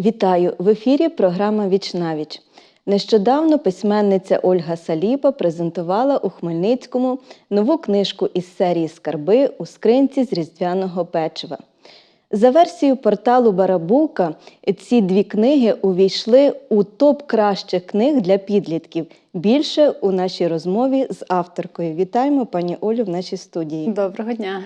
Вітаю! В ефірі програма Вічнавіч. Нещодавно письменниця Ольга Саліпа презентувала у Хмельницькому нову книжку із серії Скарби у скринці з різдвяного печива. За версією порталу Барабука, ці дві книги увійшли у топ кращих книг для підлітків. Більше у нашій розмові з авторкою. Вітаємо пані Олю в нашій студії. Доброго дня.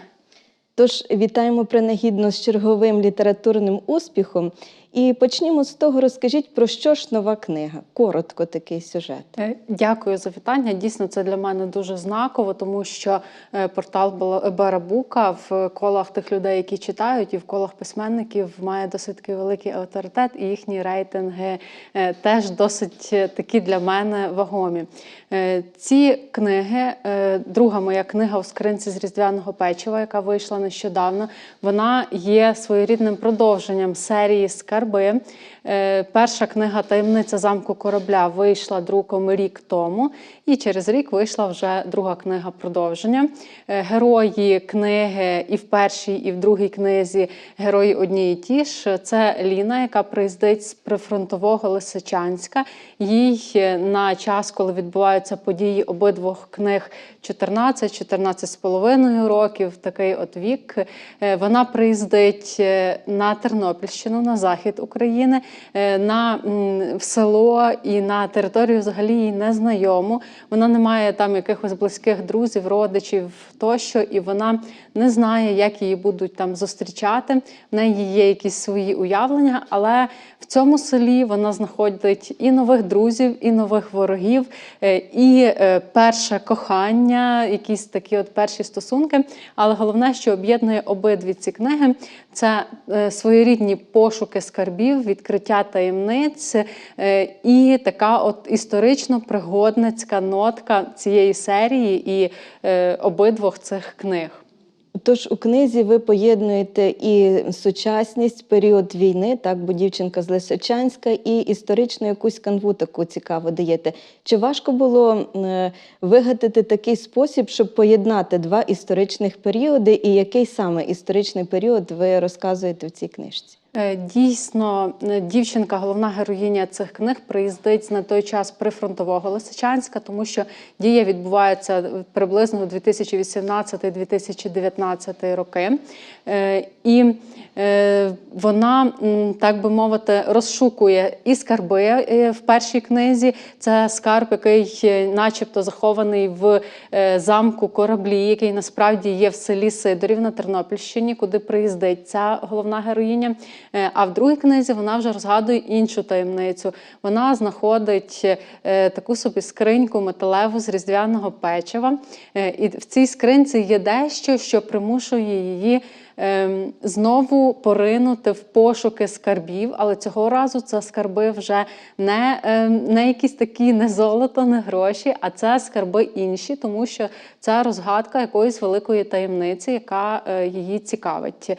Тож вітаємо принагідно з черговим літературним успіхом. І почнімо з того, розкажіть про що ж нова книга. Коротко такий сюжет. Е, Дякую за вітання. Дійсно, це для мене дуже знаково, тому що е, портал Барабука в колах тих людей, які читають, і в колах письменників має досить великий авторитет, і їхні рейтинги е, теж досить е, такі для мене вагомі. Е, Ці книги, е, друга моя книга у скринці з різдвяного печива, яка вийшла нещодавно, вона є своєрідним продовженням серії Скарби. Е, Перша книга Таємниця замку корабля вийшла друком рік тому, і через рік вийшла вже друга книга продовження. Е, Герої книги і в першій, і в другій книзі герої одні і ті ж. Це Ліна, яка приїздить з прифронтового Лисичанська. Їй е, на час, коли відбуваються події обидвох книг 14, 14 з половиною років, такий от вік. Вона приїздить на Тернопільщину, на захід України, е, на в село і на територію взагалі їй незнайому. Вона не має там якихось близьких друзів, родичів тощо, і вона не знає, як її будуть там зустрічати. В неї є якісь свої уявлення, але в цьому селі вона знаходить і нових друзів, і нових ворогів, е, і е, перше кохання, якісь такі от перші стосунки. Але головне, що об'єднує обидві ці книги, це е, своєрідні пошуки скарбів, відкриття таємниць е, і така от історично-пригодницька нотка цієї серії і е, обидвох цих книг. Тож у книзі ви поєднуєте і сучасність, період війни, так, бо дівчинка з Лисичанська, і історичну якусь канву таку цікаву даєте. Чи важко було е, вигадати такий спосіб, щоб поєднати два історичних періоди, і який саме історичний період ви розказуєте в цій книжці? Е, Дійсно, е, дівчинка, головна героїня цих книг, приїздить на той час прифронтового Лисичанська, тому що дія відбувається приблизно у 2018-2019 роки. Е, І вона, так би мовити, розшукує і скарби в першій книзі. Це скарб, який начебто захований в замку кораблі, який насправді є в селі Сидорів на Тернопільщині, куди приїздить ця головна героїня. Е, А в другій книзі вона вже розгадує іншу таємницю. Вона знаходить е, таку собі скриньку металеву з різдвяного печива. Е, І в цій скринці є дещо, що примушує її. ем, Знову поринути в пошуки скарбів, але цього разу це скарби вже не, ем, не якісь такі не золото, не гроші, а це скарби інші, тому що це розгадка якоїсь великої таємниці, яка її цікавить.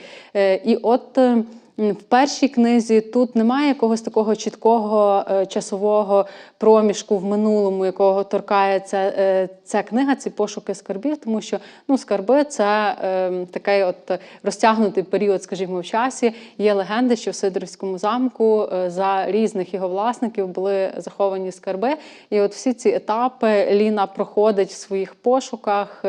І от е, М, В першій книзі тут немає якогось такого чіткого е, часового проміжку в минулому, якого торкається е, ця книга, ці пошуки скарбів, тому що ну, скарби це е, такий от розтягнутий період, скажімо, в часі. Є легенди, що в Сидорівському замку е, за різних його власників були заховані скарби. І от всі ці етапи Ліна проходить в своїх пошуках.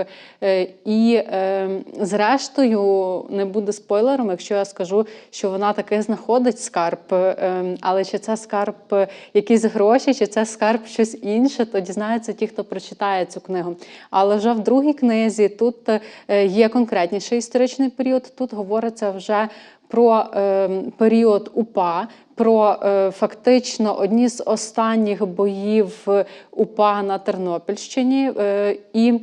І, е, зрештою, не буде спойлером, якщо я скажу, що вона таки знаходить скарб. е, Але чи це скарб е, якісь гроші, чи це скарб щось інше, то дізнаються ті, хто прочитає цю книгу. Але вже в другій книзі тут е, є конкретніший історичний період. Тут говориться вже про е, період УПА, про фактично одні з останніх боїв УПА на Тернопільщині. І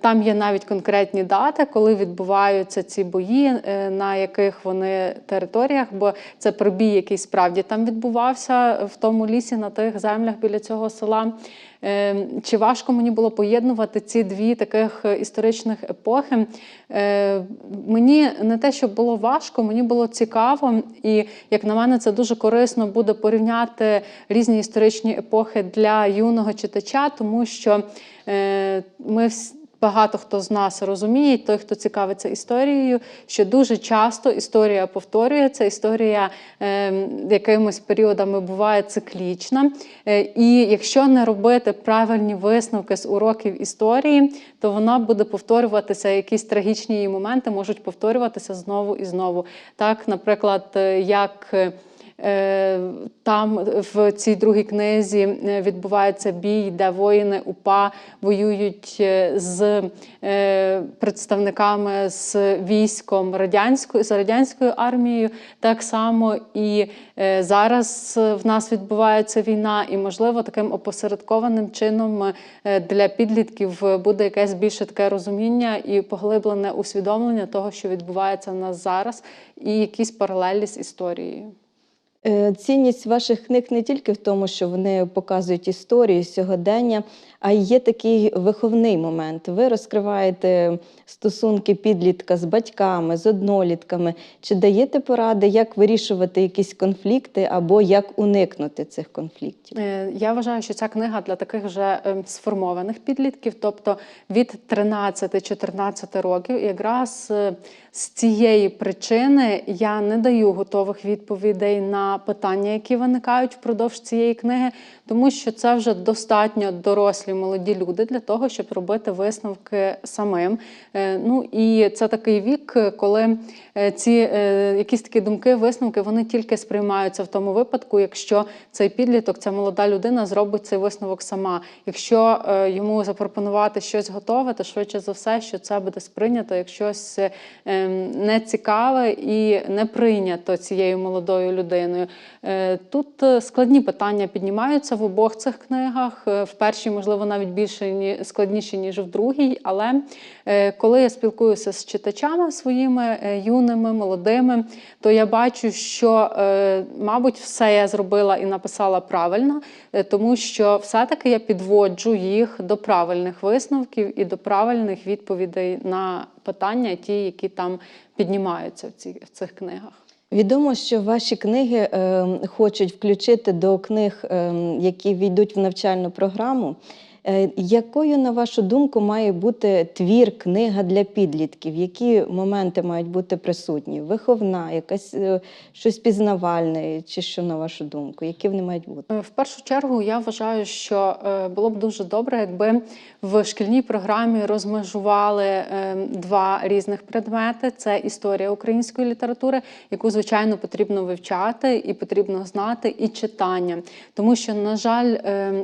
Там є навіть конкретні дати, коли відбуваються ці бої, е, на яких вони територіях, бо це пробій, який справді там відбувався в тому лісі, на тих землях біля цього села. Е, Чи важко мені було поєднувати ці дві таких е, історичних епохи? Е, Мені не те, що було важко, мені було цікаво, і як на мене, це дуже корисно буде порівняти різні історичні епохи для юного читача, тому що е, ми багато хто з нас розуміє, той, хто цікавиться історією, що дуже часто історія повторюється, історія е, якимись періодами буває циклічна. Е, і якщо не робити правильні висновки з уроків історії, то вона буде повторюватися. Якісь трагічні її моменти можуть повторюватися знову і знову. Так, наприклад, е, як. Е, Е, Там в цій другій книзі е, відбувається бій, де воїни УПА воюють е, з е, представниками з військом радянської з радянською армією. Так само і е, зараз в нас відбувається війна, і можливо таким опосередкованим чином е, для підлітків буде якесь більше таке розуміння і поглиблене усвідомлення того, що відбувається в нас зараз, і якісь паралелі з історією. Е, Цінність ваших книг не тільки в тому, що вони показують історію сьогодення, а є такий виховний момент. Ви розкриваєте стосунки підлітка з батьками, з однолітками. Чи даєте поради, як вирішувати якісь конфлікти або як уникнути цих конфліктів? Е, Я вважаю, що ця книга для таких вже ем, сформованих підлітків, тобто від 13-14 років, якраз е, з цієї причини я не даю готових відповідей на питання, які виникають впродовж цієї книги, тому що це вже достатньо дорослі молоді люди для того, щоб робити висновки самим. Е, Ну і це такий вік, коли ці е, якісь такі думки, висновки вони тільки сприймаються в тому випадку, якщо цей підліток, ця молода людина зробить цей висновок сама. Якщо е, йому запропонувати щось готове, то швидше за все, що це буде сприйнято як щось е, нецікаве і не прийнято цією молодою людиною. Е, Тут е, складні питання піднімаються в обох цих книгах. Е, В першій, можливо, навіть більше ні- складніші, ніж в другій. Але е, коли я спілкуюся з читачами своїми е, юними, молодими, то я бачу, що, е, мабуть, все я зробила і написала правильно, е, тому що все-таки я підводжу їх до правильних висновків і до правильних відповідей на питання, ті, які там піднімаються в, ці, в цих книгах. Відомо, що ваші книги е, хочуть включити до книг, е, які війдуть в навчальну програму. Е, якою, на вашу думку, має бути твір, книга для підлітків? Які моменти мають бути присутні? Виховна, якась е, щось пізнавальне, чи що на вашу думку? Які вони мають бути? Е, В першу чергу я вважаю, що було б дуже добре, якби в шкільній програмі розмежували два різних предмети: це історія української літератури, яку звичайно потрібно вивчати і потрібно знати, і читання. Тому що, на жаль,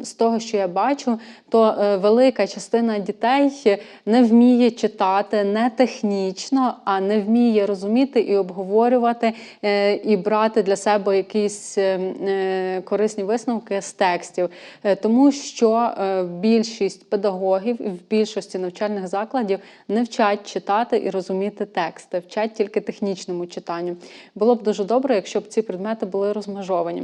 з того, що я бачу, то е, велика частина дітей не вміє читати не технічно, а не вміє розуміти і обговорювати, е, і брати для себе якісь е, корисні висновки з текстів. Тому що більшість педагогів і в більшості навчальних закладів не вчать читати і розуміти тексти, вчать тільки технічному читанню. Було б дуже добре, якщо б ці предмети були розмежовані.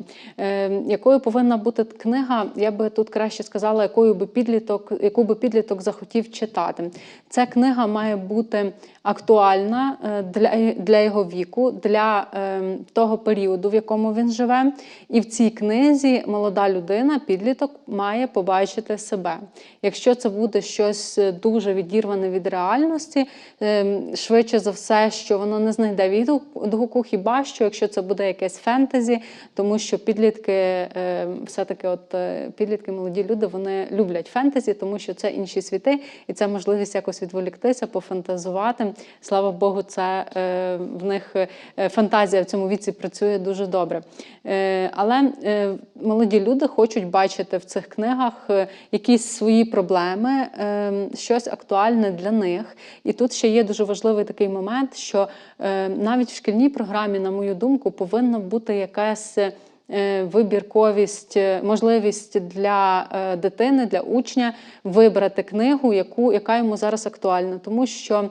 Якою повинна бути книга? Я би тут краще сказала, якою би підліток, яку би підліток захотів читати. Ця книга має бути актуальна е, для, для його віку, для е, того періоду, в якому він живе. І в цій книзі молода людина, підліток, має побачити себе. Якщо це буде щось дуже відірване від реальності, е, швидше за все, що воно не знайде відгуку, хіба що якщо це буде якесь фентезі, тому що підлітки, е, все-таки, от е, підлітки, молоді люди, вони люблять фентезі, тому що це інші світи, і це можливість якось відволіктися, пофантазувати. Слава Богу, це е, в них е, фантазія в цьому віці працює дуже добре. Е, але е, молоді люди хочуть бачити в цих книгах е, якісь свої проблеми, е, щось актуальне для них. І тут ще є дуже важливий такий момент, що е, навіть в шкільній програмі, на мою думку, повинно бути якась. Е, Вибірковість, е, можливість для е, дитини, для учня вибрати книгу, яку, яка йому зараз актуальна. Тому що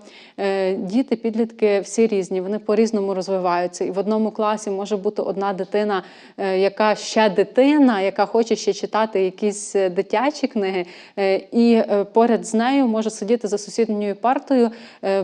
діти, підлітки всі різні, вони по-різному розвиваються. І в одному класі може бути одна дитина, яка ще дитина, яка хоче ще читати якісь дитячі книги, і поряд з нею може сидіти за сусідньою партою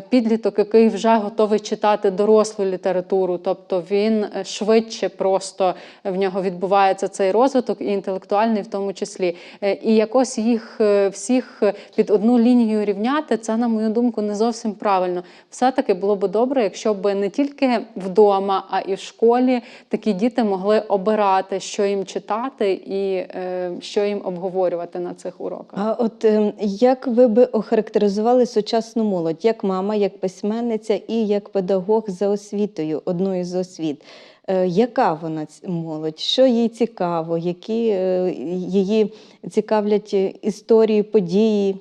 підліток, який вже готовий читати дорослу літературу, тобто він швидше просто в нього нього відбувається цей розвиток, і інтелектуальний в тому числі. Е, І якось їх е, всіх під одну лінію рівняти, це, на мою думку, не зовсім правильно. Все-таки було б добре, якщо б не тільки вдома, а і в школі такі діти могли обирати, що їм читати і е, що їм обговорювати на цих уроках. А от ем, як ви би охарактеризували сучасну молодь, як мама, як письменниця і як педагог за освітою, одною з освіт? Е, Яка вона молодь? Що їй цікаво? Які е, її цікавлять е, історії, події?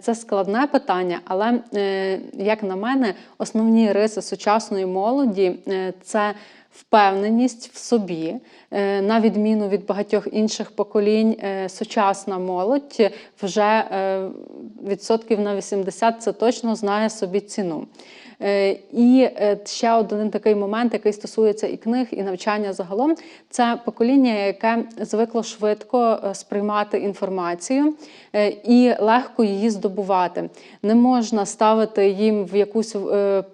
Це складне питання, але як на мене, основні риси сучасної молоді це впевненість в собі, на відміну від багатьох інших поколінь, сучасна молодь вже відсотків на 80 це точно знає собі ціну. Е, І е, ще один такий момент, який стосується і книг, і навчання загалом, це покоління, яке звикло швидко е, сприймати інформацію і легко її здобувати. Не можна ставити їм в якусь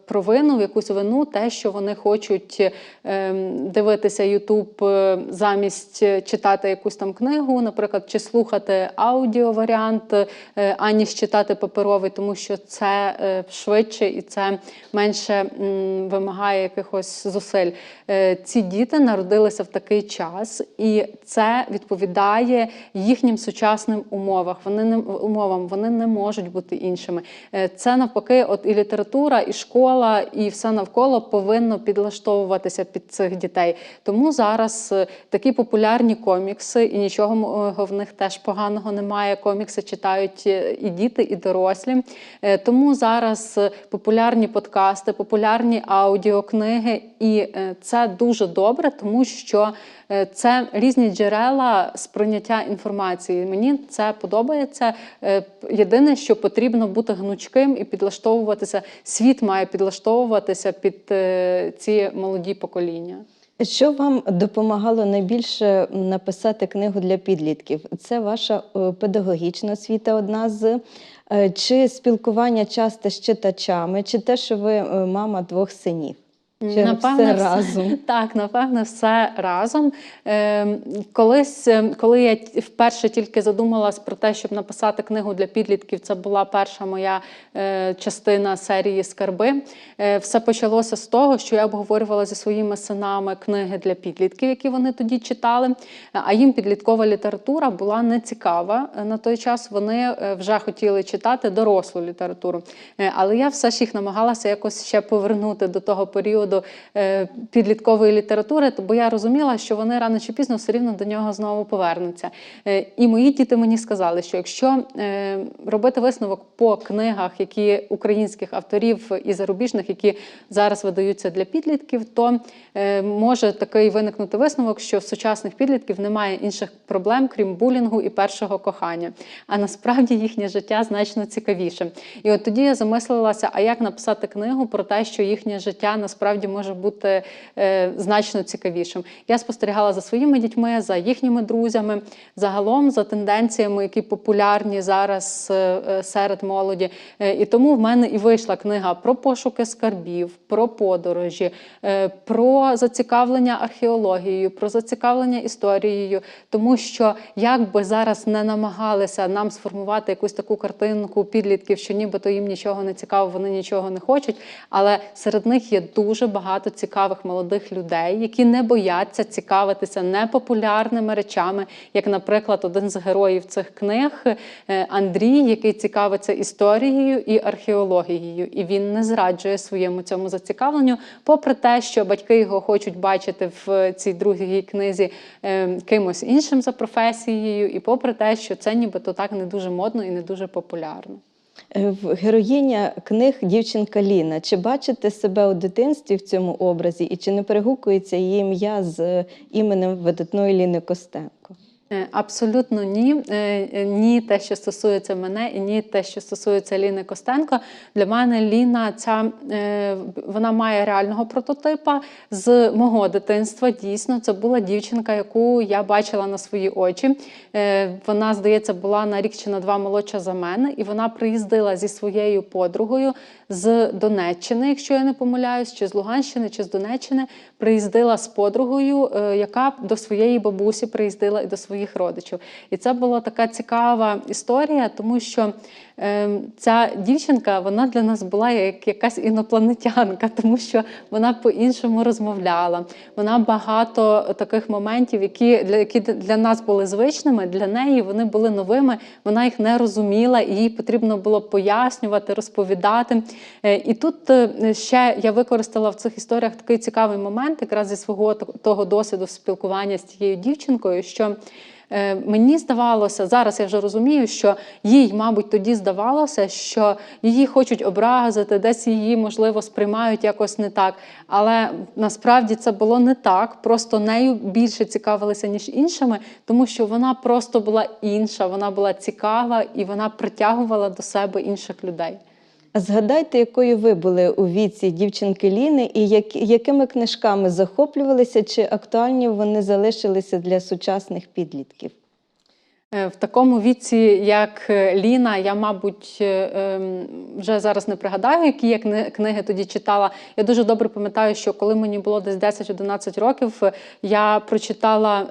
провину, в якусь вину те, що вони хочуть дивитися Ютуб замість читати якусь там книгу, наприклад, чи слухати аудіоваріант, аніж читати паперовий, тому що це швидше і це менше вимагає якихось зусиль. Е, Ці діти народилися в такий час, і це відповідає їхнім сучасним умовах. Вони не умовам, вони не можуть бути іншими. Е, Це навпаки, от і література, і школа, і все навколо повинно підлаштовуватися під цих дітей. Тому зараз е, такі популярні комікси, і нічого в них теж поганого немає. Комікси читають і діти, і дорослі. Тому зараз популярні подкасти, популярні аудіокниги, і е, це дуже добре, тому що е, це різні джерела сприйняття інформації. Мені це подобається. Е, Єдине, що потрібно бути гнучким і підлаштовуватися. Світ має підлаштовуватися під ці молоді покоління. Що вам допомагало найбільше написати книгу для підлітків? Це ваша педагогічна освіта, одна з чи спілкування часто з читачами, чи те, що ви е, мама двох синів? Чи все разом? Так, напевне, все разом. Е, колись, е, коли я вперше тільки задумалась про те, щоб написати книгу для підлітків, це була перша моя е, частина серії Скарби. Е, все почалося з того, що я обговорювала зі своїми синами книги для підлітків, які вони тоді читали. А їм підліткова література була не цікава е, на той час. Вони е, вже хотіли читати дорослу літературу. Е, Але я все ж їх намагалася якось ще повернути до того періоду е, підліткової літератури, бо я розуміла, що вони рано чи пізно все рівно до нього знову повернуться. Е, І мої діти мені сказали, що якщо е, робити висновок по книгах, які українських авторів і зарубіжних, які зараз видаються для підлітків, то е, може такий виникнути висновок, що в сучасних підлітків немає інших проблем, крім булінгу і першого кохання. А насправді їхнє життя значно цікавіше. І от тоді я замислилася, а як написати книгу про те, що їхнє життя насправді може бути е, значно цікавішим. Я спостерігала за своїми дітьми, за їхніми друзями, загалом за тенденціями, які популярні зараз е, е, серед молоді. І тому в мене і вийшла книга про пошуки скарбів, про подорожі, про зацікавлення археологією, про зацікавлення історією, тому що як би зараз не намагалися нам сформувати якусь таку картинку підлітків, що нібито їм нічого не цікаво, вони нічого не хочуть. Але серед них є дуже багато цікавих молодих людей, які не бояться цікавитися непопулярними речами, як, наприклад, один з героїв цих книг е, Андрій, який цікавиться історією і археологією, і він не зраджує своєму цьому зацікавленню, попри те, що батьки його хочуть бачити в цій другій книзі е, кимось іншим за професією, і попри те, що це нібито так не дуже модно і не дуже популярно. Е, Героїня книг дівчинка Ліна. Чи бачите себе у дитинстві в цьому образі, і чи не перегукується її ім'я з е, іменем видатної Ліни Костенко? Е, Абсолютно ні. Е, е, Ні те, що стосується мене, і ні те, що стосується Ліни Костенко. Для мене Ліна ця вона має реального прототипа з мого дитинства. Дійсно, це була дівчинка, яку я бачила на свої очі. Вона, здається, була на рік чи на два молодша за мене, і вона приїздила зі своєю подругою з Донеччини, якщо я не помиляюсь, чи з Луганщини, чи з Донеччини. Приїздила з подругою, яка до своєї бабусі приїздила і до своїх родичів. І це була така цікава історія, тому що е, ця дівчинка вона для нас була як якась інопланетянка, тому що вона по-іншому розмовляла. Вона багато таких моментів, які для, які для нас були звичними, для неї вони були новими. Вона їх не розуміла, і їй потрібно було пояснювати, розповідати. Е, І тут е, ще я використала в цих історіях такий цікавий момент, якраз зі свого того досвіду спілкування з тією дівчинкою, що мені здавалося, зараз я вже розумію, що їй, мабуть, тоді здавалося, що її хочуть образити, десь її, можливо, сприймають якось не так. Але насправді це було не так. Просто нею більше цікавилися, ніж іншими, тому що вона просто була інша, вона була цікава і вона притягувала до себе інших людей. Згадайте, якою ви були у віці дівчинки Ліни, і як, якими книжками захоплювалися, чи актуальні вони залишилися для сучасних підлітків? Е, В такому віці, як е, Ліна, я, мабуть, е, ем, вже зараз не пригадаю, які я кни- книги тоді читала. Я дуже добре пам'ятаю, що коли мені було десь 10-11 років, я прочитала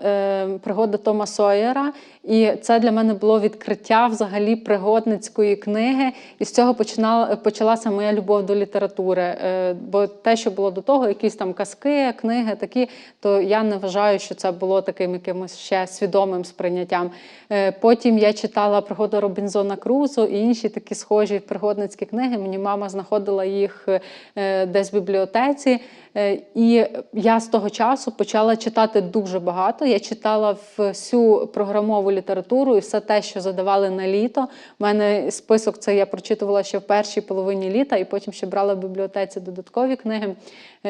пригоди Тома Сойера, і це для мене було відкриття взагалі пригодницької книги. І з цього починала, почалася моя любов до літератури. Бо те, що було до того, якісь там казки, книги такі, то я не вважаю, що це було таким якимось ще свідомим сприйняттям. Е, Потім я читала пригоди Робінзона Крузо і інші такі схожі пригодницькі книги. Мені мама знаходила їх е, десь в бібліотеці. Е, І я з того часу почала читати дуже багато. Я читала всю програмову літературу і все те, що задавали на літо. У мене список це я прочитувала ще в першій половині літа, і потім ще брала в бібліотеці додаткові книги.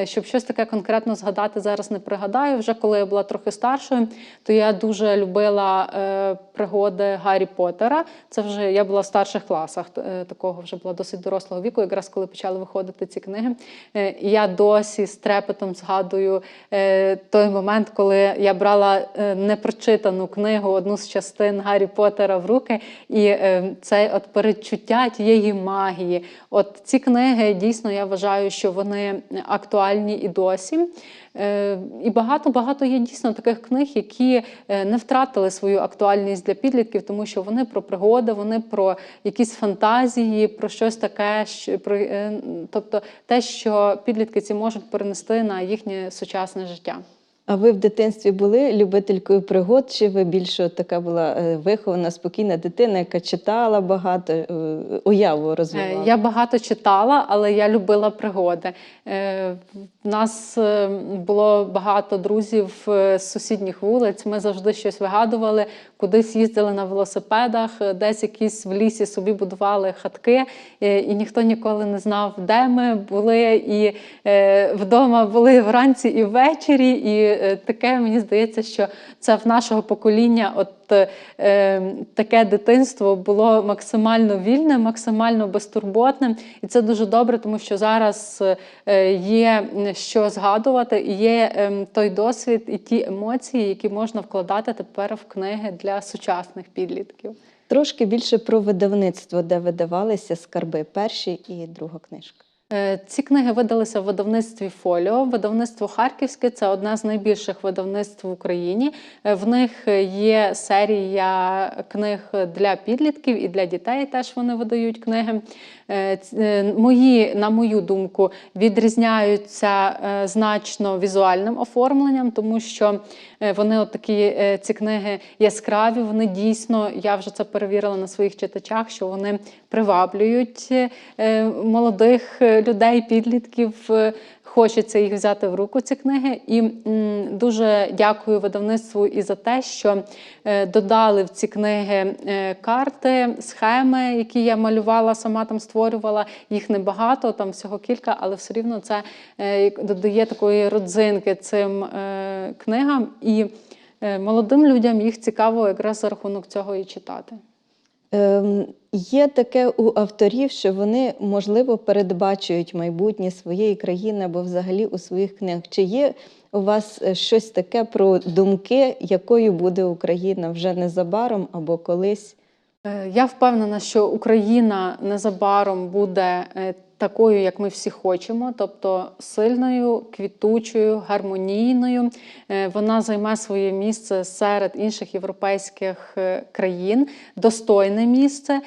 Щоб щось таке конкретно згадати, зараз не пригадаю. Вже коли я була трохи старшою, то я дуже любила пригоди Гаррі Поттера. Це вже я була в старших класах е, такого, вже була досить дорослого віку, якраз коли почали виходити ці книги. Е, я досі з трепетом згадую е, той момент, коли я брала непрочитану книгу, одну з частин Гаррі Поттера в руки, і це от передчуття тієї магії. От ці книги дійсно я вважаю, що вони актуальні і досі. Е, І багато-багато є дійсно таких книг, які е, не втратили свою актуальність для підлітків, тому що вони про пригоди, вони про якісь фантазії, про щось таке, про е, тобто те, що підлітки ці можуть перенести на їхнє сучасне життя. А ви в дитинстві були любителькою пригод, чи ви більше така була е, вихована, спокійна дитина, яка читала багато, е, уяву Е, розвивала? Я багато читала, але я любила пригоди. У нас було багато друзів з сусідніх вулиць. Ми завжди щось вигадували, кудись їздили на велосипедах, е, десь якісь в лісі собі будували хатки, е, і ніхто ніколи не знав, де ми були. І е, вдома були вранці і ввечері. І таке мені здається, що це в нашого покоління. От е, таке дитинство було максимально вільне, максимально безтурботним. І це дуже добре, тому що зараз е, є що згадувати, і є е, той досвід і ті емоції, які можна вкладати тепер в книги для сучасних підлітків. Трошки більше про видавництво, де видавалися скарби, перші і друга книжка. Е, Ці книги видалися в видавництві Фоліо. Видавництво Харківське це одне з найбільших видавництв в Україні. Е, В них є серія книг для підлітків і для дітей. Теж вони видають книги. Е, Мої, на мою думку, відрізняються значно візуальним оформленням, тому що вони от такі ці книги яскраві. Вони дійсно, я вже це перевірила на своїх читачах, що вони приваблюють е, молодих е, людей, підлітків. е, Хочеться їх взяти в руку ці книги, і дуже дякую видавництву і за те, що додали в ці книги карти, схеми, які я малювала, сама там створювала. Їх небагато, там всього кілька, але все рівно це додає такої родзинки цим книгам. І молодим людям їх цікаво якраз за рахунок цього і читати. Ем, є таке у авторів, що вони, можливо, передбачують майбутнє своєї країни або взагалі у своїх книгах. Чи є у вас е, щось таке про думки, якою буде Україна вже незабаром або колись? Е, Я впевнена, що Україна незабаром буде е, такою, як ми всі хочемо, тобто сильною, квітучою, гармонійною. Е, Вона займе своє місце серед інших європейських країн, достойне місце.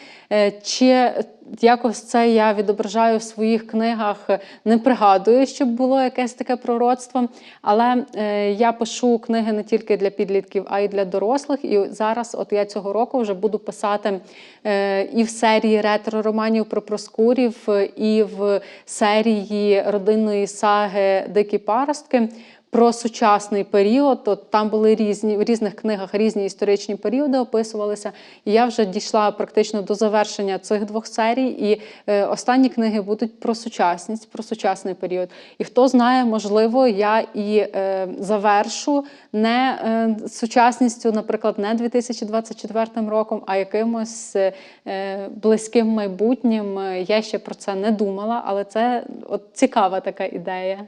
Чи якось це я відображаю в своїх книгах, не пригадую, щоб було якесь таке пророцтво. Але е, я пишу книги не тільки для підлітків, а й для дорослих. І зараз, от я цього року вже буду писати е, і в серії ретро-романів про Проскурів, і в серії родинної саги Дикі паростки. Про сучасний період, от там були різні в різних книгах різні історичні періоди описувалися. І я вже дійшла практично до завершення цих двох серій. І е, останні книги будуть про сучасність, про сучасний період. І хто знає, можливо, я і е, завершу не е, сучасністю, наприклад, не 2024 роком, а якимось е, близьким майбутнім. Е, Я ще про це не думала, але це от цікава така ідея.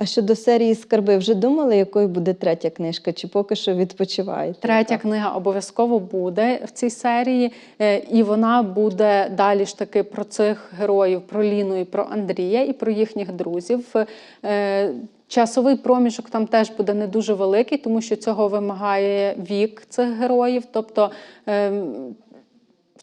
А щодо серії скарби, вже думали, якою буде третя книжка, чи поки що відпочиваєте? Третя книга обов'язково буде в цій серії, е, і вона буде далі ж таки про цих героїв, про Ліну і про Андрія, і про їхніх друзів. Е, Часовий проміжок там теж буде не дуже великий, тому що цього вимагає вік цих героїв. Тобто ем,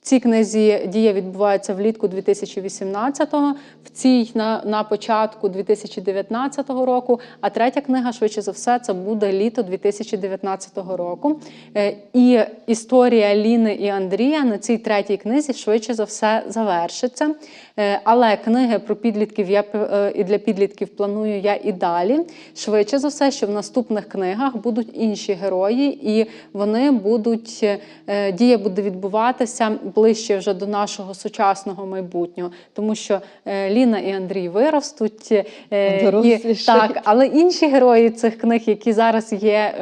цій книзі дія відбувається влітку 2018-го, в цій на, на початку 2019 року, а третя книга, швидше за все, це буде літо 2019 року. Е, І історія Ліни і Андрія на цій третій книзі швидше за все завершиться. Е, Але книги про підлітків я е, і для підлітків планую я і далі. Швидше за все, що в наступних книгах будуть інші герої, і вони будуть дія буде відбуватися ближче вже до нашого сучасного майбутнього, тому що е, Ліна і Андрій виростуть. е, І, так, але інші герої цих книг, які зараз є.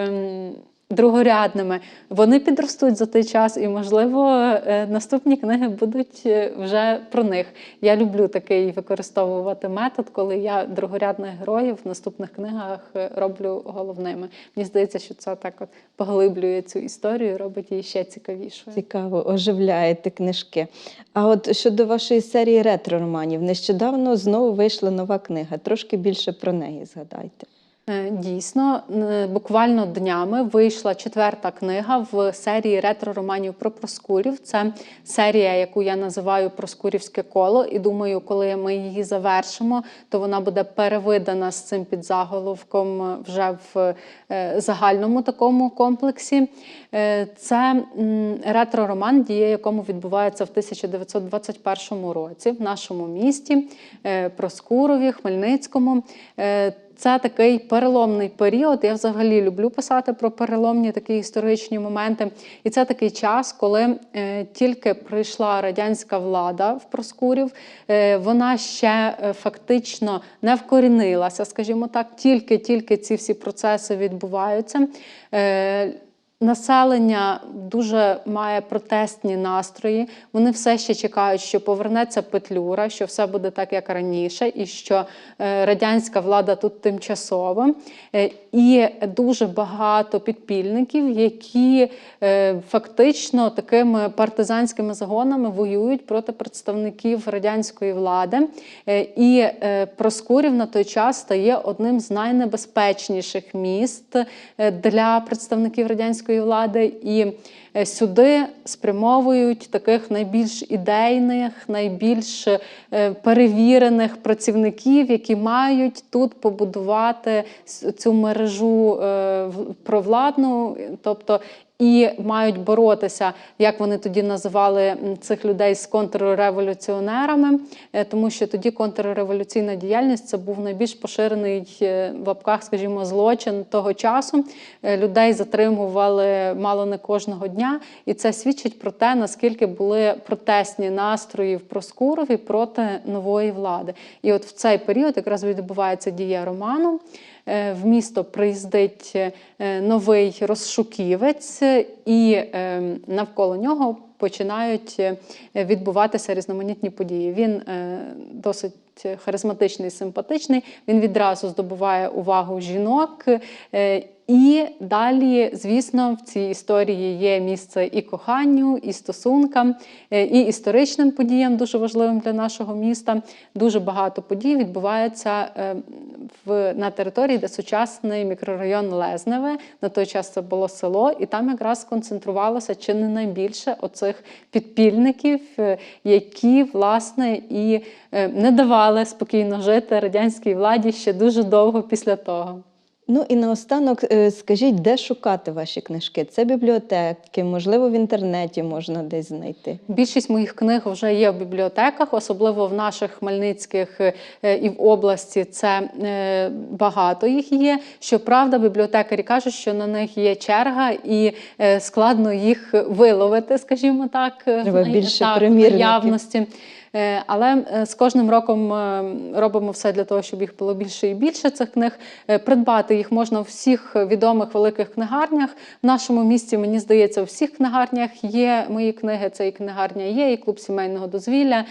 Другорядними, вони підростуть за той час, і, можливо, е, наступні книги будуть е, вже про них. Я люблю такий використовувати метод, коли я другорядних героїв в наступних книгах е, роблю головними. Мені здається, що це так от поглиблює цю історію, робить її ще цікавішою. Цікаво, оживляєте книжки. А от щодо вашої серії ретро-романів, нещодавно знову вийшла нова книга. Трошки більше про неї згадайте. Е, Дійсно, буквально днями вийшла четверта книга в серії ретро-романів про Проскурів. Це серія, яку я називаю Проскурівське коло. І думаю, коли ми її завершимо, то вона буде перевидана з цим підзаголовком вже в е, загальному такому комплексі. Е, Це ретро-роман, дія якому відбувається в 1921 році в нашому місті, Проскурові, Хмельницькому. Це такий переломний період. Я взагалі люблю писати про переломні такі історичні моменти. І це такий час, коли е, тільки прийшла радянська влада в Проскурів, е, вона ще е, фактично не вкорінилася, скажімо так, тільки-тільки ці всі процеси відбуваються. Населення дуже має протестні настрої. Вони все ще чекають, що повернеться Петлюра, що все буде так, як раніше, і що е, радянська влада тут тимчасова. Е, І дуже багато підпільників, які е, фактично такими партизанськими загонами воюють проти представників радянської влади. І Проскурів на той час стає одним з найнебезпечніших міст для представників радянської влади. І е, сюди спрямовують таких найбільш ідейних, найбільш е, перевірених працівників, які мають тут побудувати цю мережу е, провладну, тобто. І мають боротися, як вони тоді називали цих людей з контрреволюціонерами, е, тому що тоді контрреволюційна діяльність це був найбільш поширений е, в лапках, скажімо, злочин того часу. Е, Людей затримували мало не кожного дня, і це свідчить про те, наскільки були протестні настрої в Проскурові проти нової влади. І от в цей період якраз відбувається дія роману. Е, в місто приїздить е, новий розшуківець, і е, навколо нього починають е, відбуватися різноманітні події. Він е, досить харизматичний, симпатичний. Він відразу здобуває увагу жінок. е, І далі, звісно, в цій історії є місце і коханню, і стосункам, і історичним подіям, дуже важливим для нашого міста. Дуже багато подій відбувається в, на території, де сучасний мікрорайон Лезневе. На той час це було село, і там якраз сконцентрувалося чи не найбільше оцих підпільників, е, які власне і е, не давали спокійно жити радянській владі ще дуже довго після того. Ну і наостанок е, скажіть, де шукати ваші книжки? Це бібліотеки, можливо, в інтернеті можна десь знайти. Більшість моїх книг вже є в бібліотеках, особливо в наших хмельницьких е, і в області. Це е, багато їх є. Щоправда, бібліотекарі кажуть, що на них є черга, і складно їх виловити, скажімо так, Треба більше так, в примірників. наявності. Е, Але е, з кожним роком е, робимо все для того, щоб їх було більше і більше цих книг. Придбати їх можна у всіх відомих великих книгарнях. В нашому місті, мені здається, у всіх книгарнях є мої книги. Це і книгарня є, і клуб сімейного дозвілля,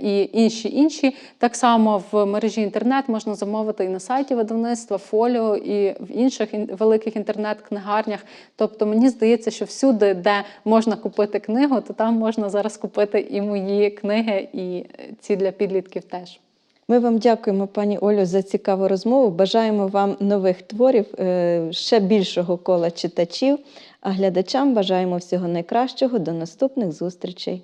і інші інші. Так само в мережі інтернет можна замовити і на сайті видавництва, фоліо, і в інших ін- великих інтернет-книгарнях. Тобто мені здається, що всюди, де можна купити книгу, то там можна зараз купити і мої книги, і ці для підлітків теж. Ми вам дякуємо, пані Олю, за цікаву розмову. Бажаємо вам нових творів, е, ще більшого кола читачів. А глядачам бажаємо всього найкращого. До наступних зустрічей.